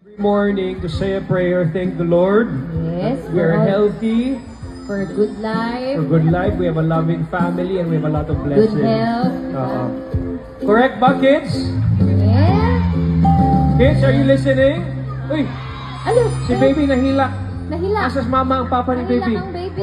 Every morning to say a prayer, thank the Lord. Yes, We are healthy, For good life, for good life, we have a loving family, and we have a lot of blessings. good health. Oo. Correct ba, kids? Yeah. Kids, are you listening? Uy, Ano? si baby nahila. Nahila. Asas mama ang papa ni Nahila baby. kang baby.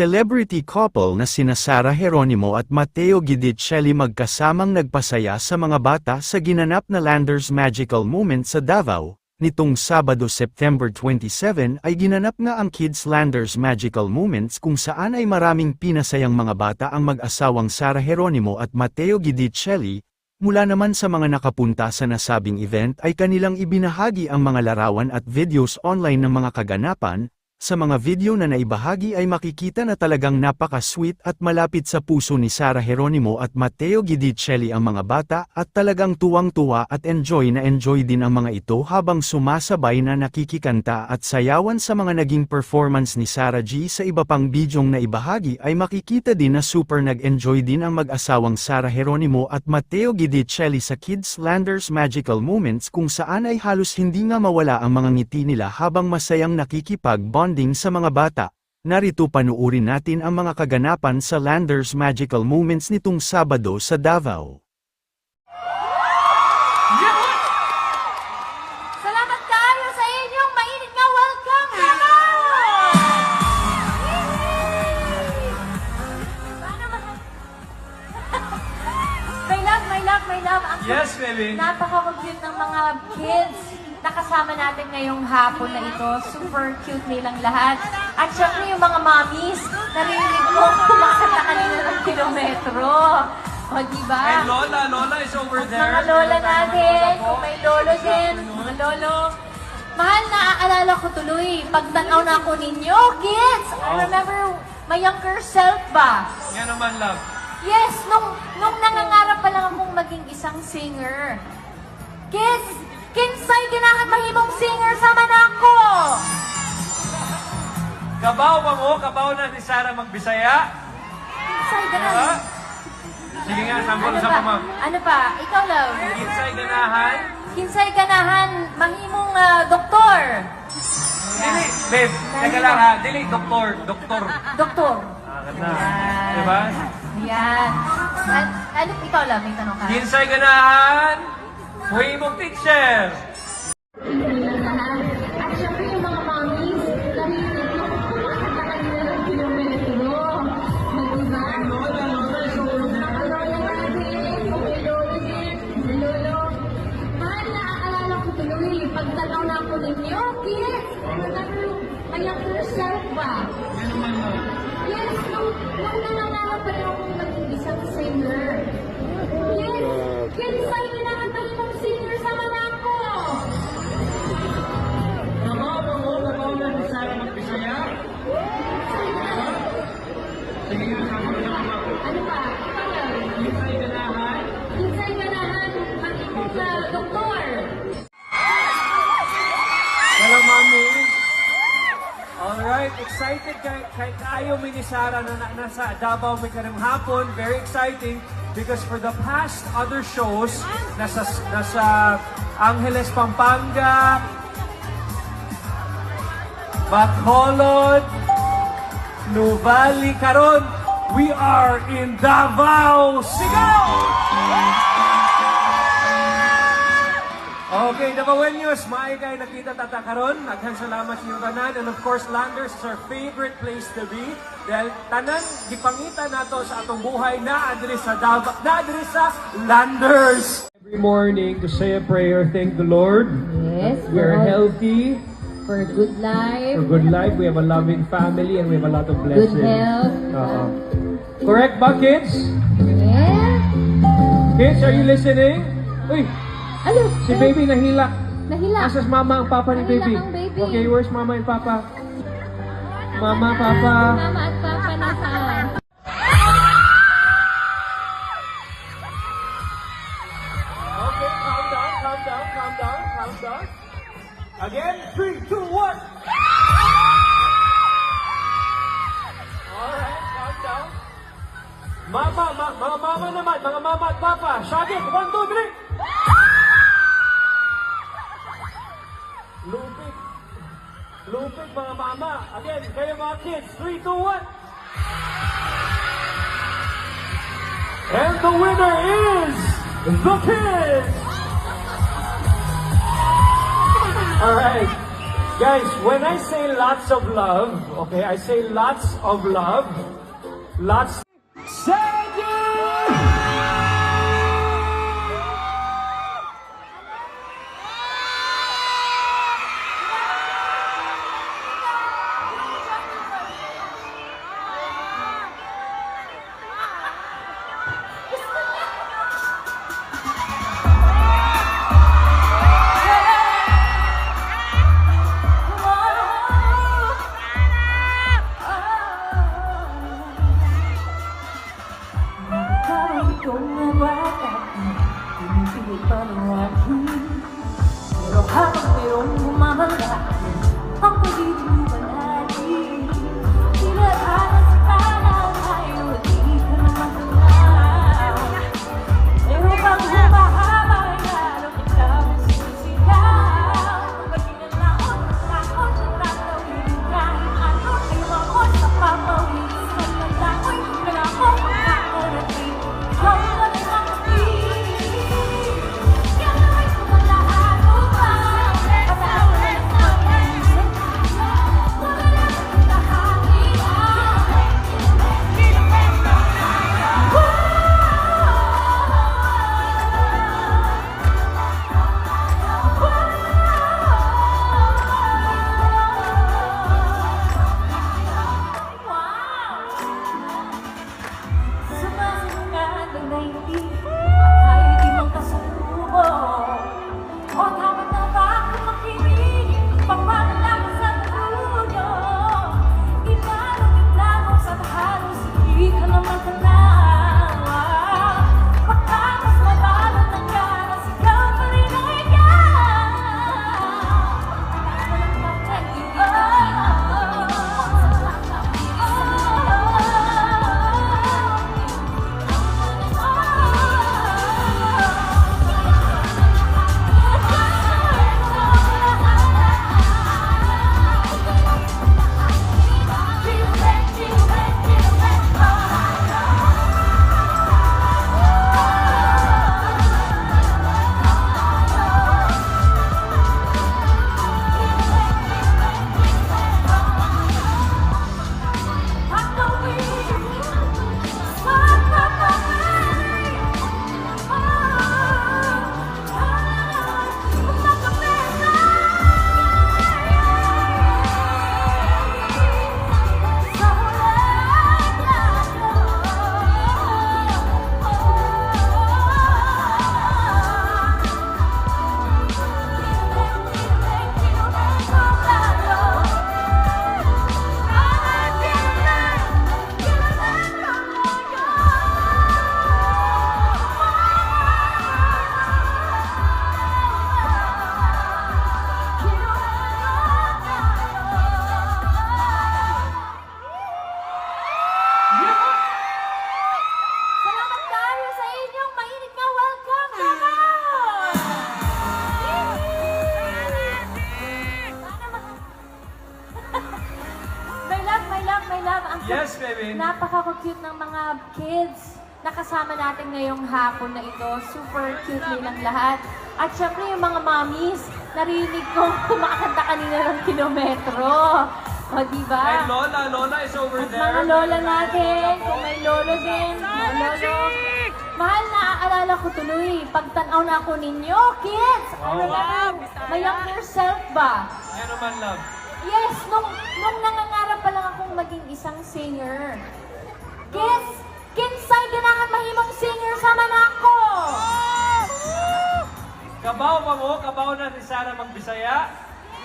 Celebrity couple na sina Sara Geronimo at Matteo Guidicelli magkasamang nagpasaya sa mga bata sa ginanap na Landers Magical Moment sa Davao. Nitong Sabado September 27 ay ginanap nga ang Kids Landers Magical Moments kung saan ay maraming pinasayang mga bata ang mag-asawang Sara Geronimo at Matteo Guidicelli, Mula naman sa mga nakapunta sa nasabing event ay kanilang ibinahagi ang mga larawan at videos online ng mga kaganapan, sa mga video na naibahagi ay makikita na talagang napaka-sweet at malapit sa puso ni Sara Geronimo at Matteo Guidicelli ang mga bata at talagang tuwang-tuwa at enjoy na enjoy din ang mga ito habang sumasabay na nakikikanta at sayawan sa mga naging performance ni Sara G. Sa iba pang bidyong na ibahagi ay makikita din na super nag-enjoy din ang mag-asawang Sara Geronimo at Matteo Guidicelli sa Kids Landers Magical Moments kung saan ay halos hindi nga mawala ang mga ngiti nila habang masayang nakikipag-bonding sa mga bata. Narito panuurin natin ang mga kaganapan sa Landers Magical Moments nitong Sabado sa Davao. Salamat kayo sa inyong mainit nga welcome! Paano ba? my love, my love, my love. Ang Yes, baby. Napaka-cute ng mga kids na kasama natin ngayong hapon na ito. Super cute nilang lahat. At syempre yung mga mommies, narinig ko kumakanta kanina ng kilometro. O, diba? And Lola, Lola is over At there. mga lola natin, kung may lolo din, mga lolo. Mahal, naaalala ko tuloy, pagtanaw na ako ninyo, kids! I remember my younger self ba? Yan naman, love. Yes, nung, nung nangangarap pa lang akong maging isang singer. Kids, kinsay ginahan mahimong singer sa manako! Kabaw ba mo? Kabaw na ni Sarah magbisaya? Kinsay Diba? ganahan. Sige nga, sambol Ano sa pa? mama. Ano pa? Ikaw, love. Kinsay ganahan. Kinsay ganahan mahimong ah, doktor. Dili, babe, teka lang ha. Dili, doktor, doktor. Doktor. Ah, ganda. Diba? Yan. An- ano, ikaw lang, may tanong ka. Kinsay ganahan. Free book teacher! Excited kayo mi ni Sarah na, na nasa Davao may kanang hapon. Very exciting because for the past other shows, nasa, nasa Angeles, Pampanga, Bacolod, Nuvali, Caron. We are in Davao. Sigaw! Okay, Davao News, maay kay nakita tata karon. Salamat sa inyong tanan. And of course, Landers is our favorite place to be. Dahil tanan, gipangita nato sa atong buhay na adres sa Davao, na adres sa Landers. Every morning to say a prayer, thank the Lord. Yes, We are healthy, for good life, for good life, we have a loving family, and we have a lot of blessings. good health. Oo. Correct ba, kids? Yeah. Kids, are you listening? Uy, Ano? si baby nahila. Nahila. Asas mama ang papa ni baby. baby. Okay, where's mama and papa? Mama, papa. Mama at papa mga mama. Again, kayo mga kids. Three, two, one. And the winner is the kids. All right. Guys, when I say lots of love, okay, I say lots of love. Lots. Napaka-cute ng mga kids na kasama natin ngayong hapon na ito. Super cute nilang lahat. At syempre yung mga mommies, narinig kong kumakanta kanina ng kilometro. O, di ba? And Lola, Lola is over At there. mga lola natin, kung may lolo din, mga lolo. Mahal na aalala ko tuloy, pagtanaw na ako ninyo, kids! I Wow. remember my younger self ba? Yan naman, love. Yes, nung, nung nangangarap pa lang akong maging isang singer. Kinsay ganahan mahimong singer sama na ako! Kabaw pa mo? Kabaw na si Sarah magbisaya?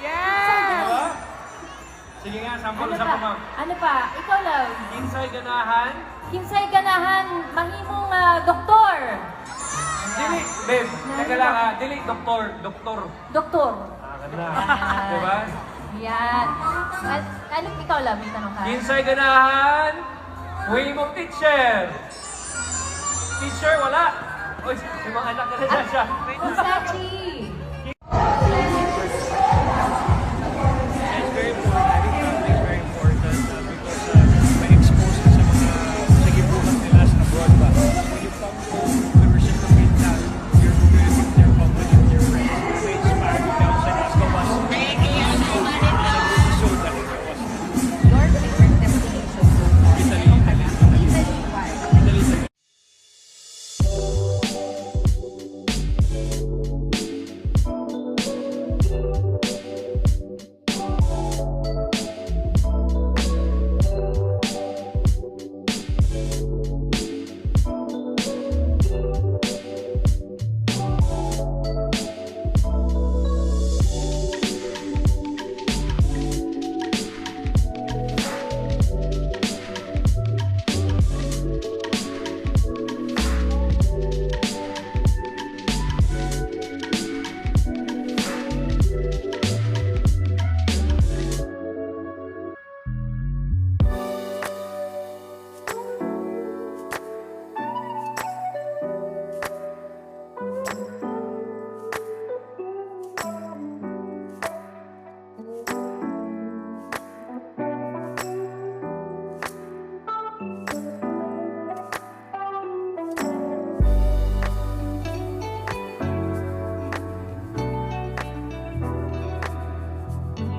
Diba? Sige nga, sample Ano sa pa? ma'am. Ano pa? Ikaw lang. Kinsay ganahan. Kinsay ganahan mahimong ah, doktor. Dili, babe, teka lang ha. Dili, doktor, doktor. Doktor. Ah, ganda. diba? Yan. At, ano, ikaw lang, may tanong ka. Kinsay ganahan. Wave of teacher! Teacher, wala! Uy, may mga anak na na siya. Versace!